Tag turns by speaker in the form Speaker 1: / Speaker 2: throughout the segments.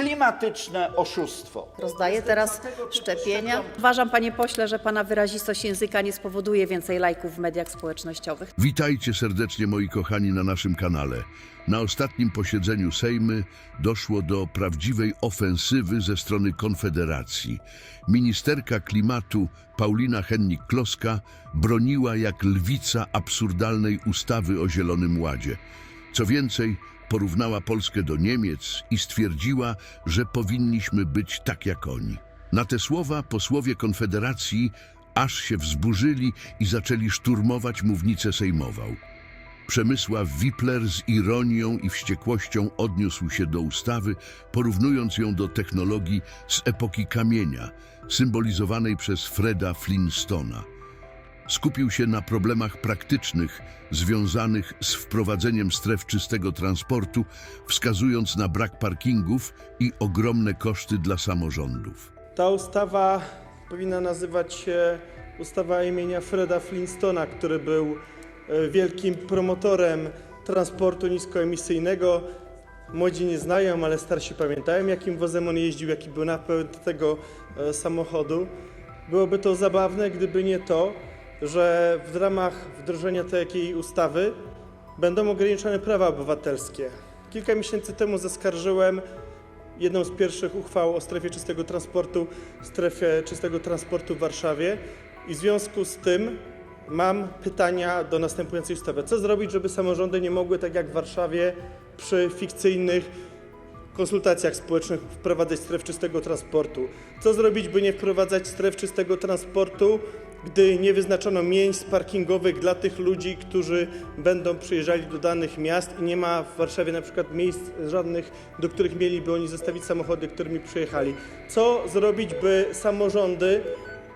Speaker 1: klimatyczne oszustwo.
Speaker 2: Rozdaję teraz szczepienia. Uważam, panie pośle, że pana wyrazistość języka nie spowoduje więcej lajków w mediach społecznościowych.
Speaker 3: Witajcie serdecznie moi kochani na naszym kanale. Na ostatnim posiedzeniu Sejmy doszło do prawdziwej ofensywy ze strony Konfederacji. Ministerka klimatu Paulina Hennik-Kloska broniła jak lwica absurdalnej ustawy o Zielonym Ładzie. Co więcej, porównała Polskę do Niemiec i stwierdziła, że powinniśmy być tak jak oni. Na te słowa posłowie Konfederacji aż się wzburzyli i zaczęli szturmować mównicę sejmową. Przemysław Wipler z ironią i wściekłością odniósł się do ustawy, porównując ją do technologii z epoki kamienia, symbolizowanej przez Freda Flintstona. Skupił się na problemach praktycznych związanych z wprowadzeniem stref czystego transportu, wskazując na brak parkingów i ogromne koszty dla samorządów.
Speaker 4: Ta ustawa powinna nazywać się ustawa imienia Freda Flintstona, który był e, wielkim promotorem transportu niskoemisyjnego. Młodzi nie znają, ale starsi pamiętają, jakim wozem on jeździł, jaki był napęd tego e, samochodu. Byłoby to zabawne, gdyby nie to, że w ramach wdrożenia takiej ustawy będą ograniczone prawa obywatelskie. Kilka miesięcy temu zaskarżyłem jedną z pierwszych uchwał o strefie czystego transportu, strefie czystego transportu w Warszawie i w związku z tym mam pytania do następującej ustawy. Co zrobić, żeby samorządy nie mogły, tak jak w Warszawie, przy fikcyjnych konsultacjach społecznych wprowadzać stref czystego transportu? Co zrobić, by nie wprowadzać stref czystego transportu, gdy nie wyznaczono miejsc parkingowych dla tych ludzi, którzy będą przyjeżdżali do danych miast i nie ma w Warszawie na przykład miejsc żadnych, do których mieliby oni zostawić samochody, którymi przyjechali? Co zrobić, by samorządy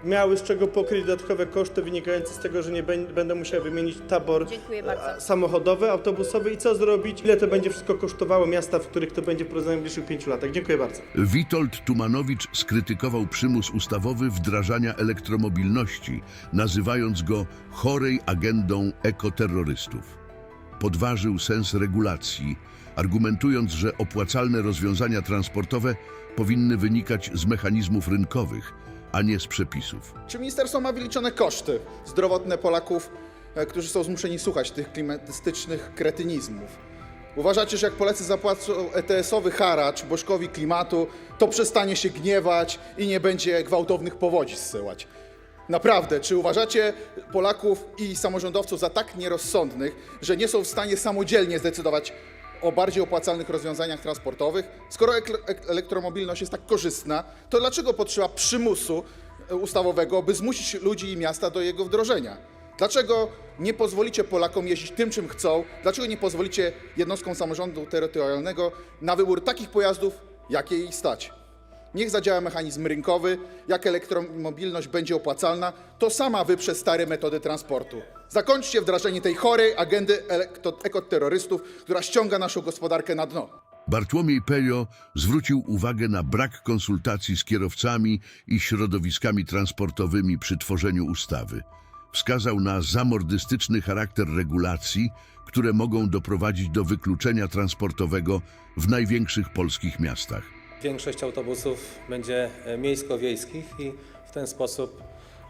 Speaker 4: miały z czego pokryć dodatkowe koszty wynikające z tego, że nie bę- będą musiały wymienić tabor e, samochodowy, autobusowy i co zrobić, ile to będzie wszystko kosztowało miasta, w których to będzie w najbliższych pięciu latach. Dziękuję bardzo.
Speaker 3: Witold Tumanowicz skrytykował przymus ustawowy wdrażania elektromobilności, nazywając go chorej agendą ekoterrorystów. Podważył sens regulacji, argumentując, że opłacalne rozwiązania transportowe powinny wynikać z mechanizmów rynkowych, a nie z przepisów.
Speaker 5: Czy ministerstwo ma wyliczone koszty zdrowotne Polaków, e, którzy są zmuszeni słuchać tych klimatystycznych kretynizmów? Uważacie, że jak Polacy zapłacą ETS-owy haracz Bożkowi klimatu, to przestanie się gniewać i nie będzie gwałtownych powodzi zsyłać? Naprawdę, czy uważacie Polaków i samorządowców za tak nierozsądnych, że nie są w stanie samodzielnie zdecydować o bardziej opłacalnych rozwiązaniach transportowych? Skoro elektromobilność jest tak korzystna, to dlaczego potrzeba przymusu e, ustawowego, by zmusić ludzi i miasta do jego wdrożenia? Dlaczego nie pozwolicie Polakom jeździć tym, czym chcą? Dlaczego nie pozwolicie jednostkom samorządu terytorialnego na wybór takich pojazdów, jakie ich stać? Niech zadziała mechanizm rynkowy. Jak elektromobilność będzie opłacalna, to sama wyprze stare metody transportu. Zakończcie wdrażanie tej chorej agendy ekoterrorystów, która ściąga naszą gospodarkę na dno.
Speaker 3: Bartłomiej Pejo zwrócił uwagę na brak konsultacji z kierowcami i środowiskami transportowymi przy tworzeniu ustawy. Wskazał na zamordystyczny charakter regulacji, które mogą doprowadzić do wykluczenia transportowego w największych polskich miastach.
Speaker 6: Większość autobusów będzie e, miejsko-wiejskich i w ten sposób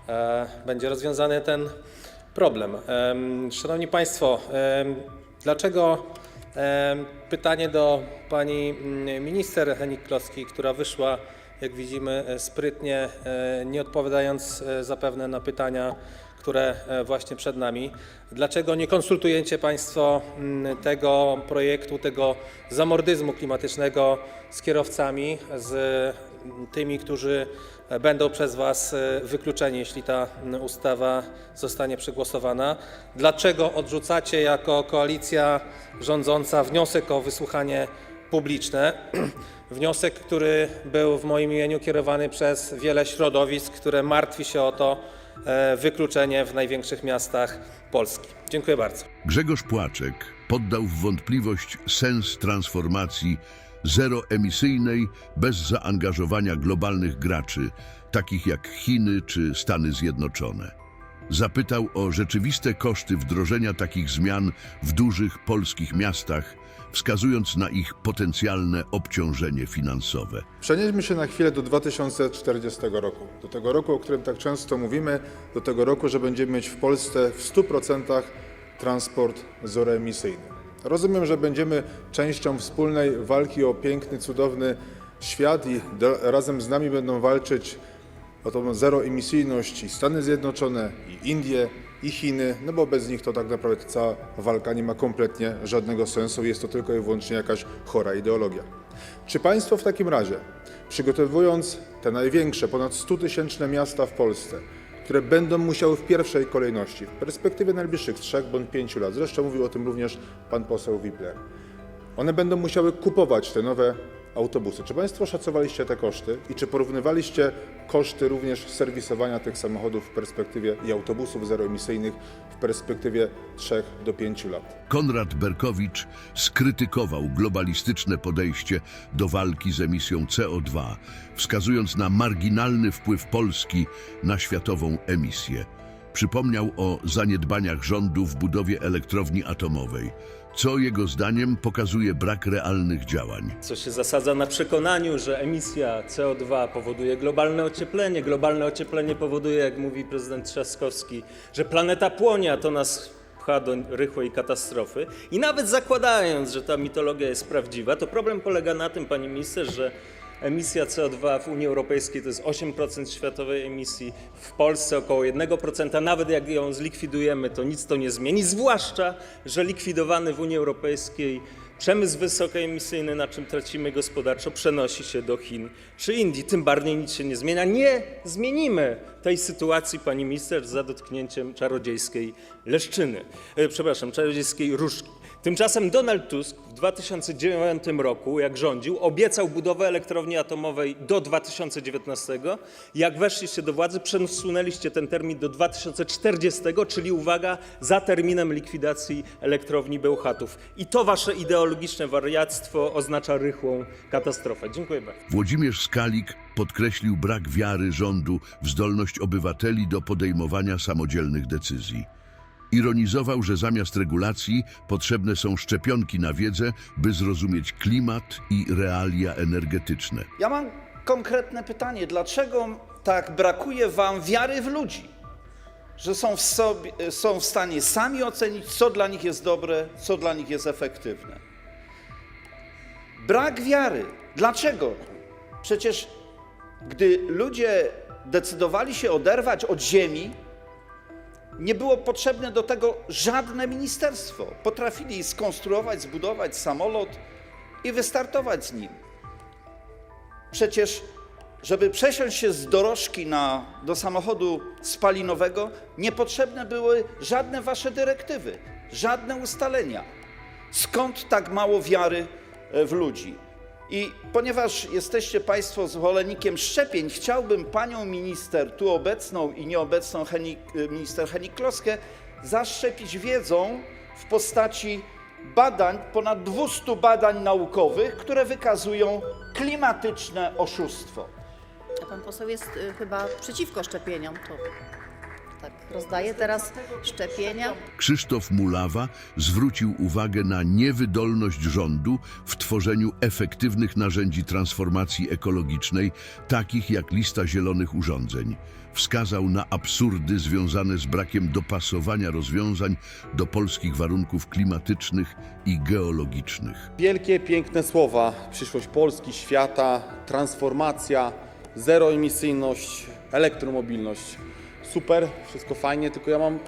Speaker 6: e, będzie rozwiązany ten problem. Em, Szanowni Państwo, dlaczego pytanie do pani mm, minister Henik-Kloski, która wyszła, jak widzimy, e, sprytnie, nie odpowiadając zapewne na pytania, które e, właśnie przed nami. Dlaczego nie konsultujecie Państwo mm, tego projektu, tego zamordyzmu klimatycznego z kierowcami, z mm, tymi, którzy e, będą przez Was e, wykluczeni, jeśli ta mm, ustawa zostanie przegłosowana? Dlaczego odrzucacie jako koalicja rządząca wniosek o wysłuchanie publiczne? Wniosek, który był w moim imieniu kierowany przez wiele środowisk, które martwi się o to, wykluczenie w największych miastach Polski. Dziękuję bardzo.
Speaker 3: Grzegorz Płaczek poddał w wątpliwość sens transformacji zeroemisyjnej bez zaangażowania globalnych graczy, takich jak Chiny czy Stany Zjednoczone. Zapytał o rzeczywiste koszty wdrożenia takich zmian w dużych polskich miastach, wskazując na ich potencjalne obciążenie finansowe.
Speaker 7: Przenieśmy się na chwilę do 2040 roku. Do tego roku, o którym tak często mówimy, do tego roku, że będziemy mieć w Polsce w 100% transport zeroemisyjny. Rozumiem, że będziemy częścią wspólnej walki o piękny, cudowny świat i razem z nami będą walczyć o tą zeroemisyjność i Stany Zjednoczone, i Indie, i Chiny, no bo bez nich to tak naprawdę cała walka nie ma kompletnie żadnego sensu, jest to tylko i wyłącznie jakaś chora ideologia. Czy Państwo w takim razie, przygotowując te największe, ponad 100-tysięczne miasta w Polsce, które będą musiały w pierwszej kolejności, w perspektywie najbliższych 3 bądź 5 lat, zresztą mówił o tym również pan poseł Wipler, one będą musiały kupować te nowe autobusy. Czy Państwo szacowaliście te koszty i czy porównywaliście koszty również serwisowania tych samochodów w perspektywie i autobusów zeroemisyjnych w perspektywie 3 do 5 lat?
Speaker 3: Konrad Berkowicz skrytykował globalistyczne podejście do walki z emisją CO2, wskazując na marginalny wpływ Polski na światową emisję. Przypomniał o zaniedbaniach rządu w budowie elektrowni atomowej, co jego zdaniem pokazuje brak realnych działań.
Speaker 8: co się zasadza na przekonaniu, że emisja CO2 powoduje globalne ocieplenie. Globalne ocieplenie powoduje, jak mówi prezydent Trzaskowski, że planeta płonie, a to nas pcha do rychłej katastrofy. I nawet zakładając, że ta mitologia jest prawdziwa, to problem polega na tym, pani minister, że emisja CO2 w Unii Europejskiej to jest 8% światowej emisji, w Polsce około 1%. Nawet jak ją zlikwidujemy, to nic to nie zmieni, zwłaszcza, że likwidowany w Unii Europejskiej Przemysł wysokoemisyjny, na czym tracimy gospodarczo, przenosi się do Chin czy Indii. Tym bardziej nic się nie zmienia. Nie zmienimy tej sytuacji, pani minister, za dotknięciem czarodziejskiej leszczyny. E, przepraszam, czarodziejskiej różdżki. Tymczasem Donald Tusk w 2009 roku, jak rządził, obiecał budowę elektrowni atomowej do 2019. Jak weszliście do władzy, przesunęliście ten termin do 2040, czyli uwaga, za terminem likwidacji elektrowni Bełchatów. I to wasze ideologiczne wariactwo oznacza rychłą katastrofę. Dziękuję bardzo.
Speaker 3: Włodzimierz Skalik podkreślił brak wiary rządu w zdolność obywateli do podejmowania samodzielnych decyzji. Ironizował, że zamiast regulacji potrzebne są szczepionki na wiedzę, by zrozumieć klimat i realia energetyczne.
Speaker 1: Ja mam konkretne pytanie. Dlaczego tak brakuje wam wiary w ludzi? Że są w, sobie, są w stanie sami ocenić, co dla nich jest dobre, co dla nich jest efektywne. Brak wiary. Dlaczego? Przecież gdy ludzie decydowali się oderwać od ziemi, nie było potrzebne do tego żadne ministerstwo. Potrafili skonstruować, zbudować samolot i wystartować z nim. Przecież, żeby przesiąść się z dorożki na, do samochodu spalinowego, niepotrzebne były żadne wasze dyrektywy, żadne ustalenia. Skąd tak mało wiary e, w ludzi? I ponieważ jesteście Państwo zwolennikiem szczepień, chciałbym Panią minister, tu obecną i nieobecną minister Henik-Kloskę, zaszczepić wiedzą w postaci badań, ponad 200 badań naukowych, które wykazują klimatyczne oszustwo.
Speaker 2: A pan poseł jest y, chyba przeciwko szczepieniom, to tak rozdaje teraz szczepienia.
Speaker 3: Krzysztof Mulawa zwrócił uwagę na niewydolność rządu w tworzeniu efektywnych narzędzi transformacji ekologicznej, takich jak lista zielonych urządzeń. Wskazał na absurdy związane z brakiem dopasowania rozwiązań do polskich warunków klimatycznych i geologicznych.
Speaker 9: Wielkie, piękne słowa. Przyszłość Polski, świata, transformacja, zeroemisyjność, elektromobilność. Super, wszystko fajnie, tylko ja mam, y,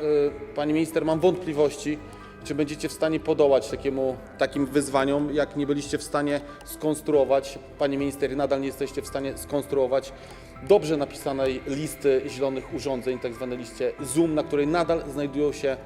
Speaker 9: pani minister, mam wątpliwości, czy będziecie w stanie podołać takiemu, takim wyzwaniom, jak nie byliście w stanie skonstruować, pani minister, nadal nie jesteście w stanie skonstruować dobrze napisanej listy zielonych urządzeń, tak zwanej liście Zoom, na której nadal znajdują się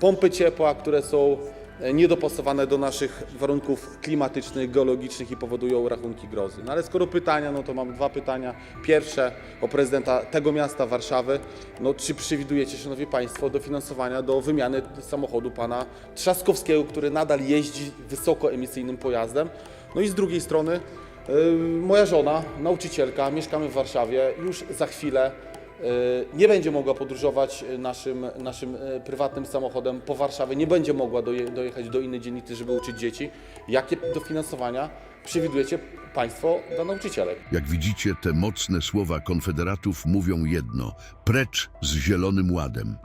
Speaker 9: pompy ciepła, które są e, niedopasowane do naszych warunków klimatycznych, geologicznych i powodują rachunki grozy. No ale skoro pytania, no to mam dwa pytania. Pierwsze o prezydenta tego miasta, Warszawy. No, czy przewidujecie, Szanowni Państwo, dofinansowania do wymiany samochodu pana Trzaskowskiego, który nadal jeździ wysokoemisyjnym pojazdem? No i z drugiej strony yy, moja żona, nauczycielka, mieszkamy w Warszawie, już za chwilę nie będzie mogła podróżować e, naszym, naszym e, prywatnym samochodem po Warszawie, nie będzie mogła doje, dojechać do innej dzielnicy, żeby uczyć dzieci. Jakie dofinansowania przewidujecie Państwo dla nauczycielek?
Speaker 3: Jak widzicie, te mocne słowa konfederatów mówią jedno: precz z Zielonym Ładem.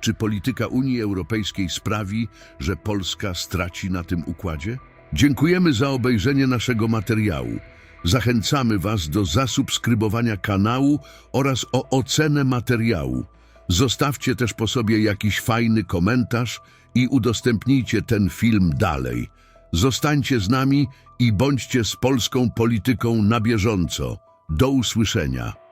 Speaker 3: Czy polityka Unii Europejskiej sprawi, że Polska straci na tym układzie? Dziękujemy za obejrzenie naszego materiału. Zachęcamy Was do zasubskrybowania kanału oraz o ocenę materiału. Zostawcie też po sobie jakiś fajny komentarz i udostępnijcie ten film dalej. Zostańcie z nami i bądźcie z polską polityką na bieżąco. Do usłyszenia.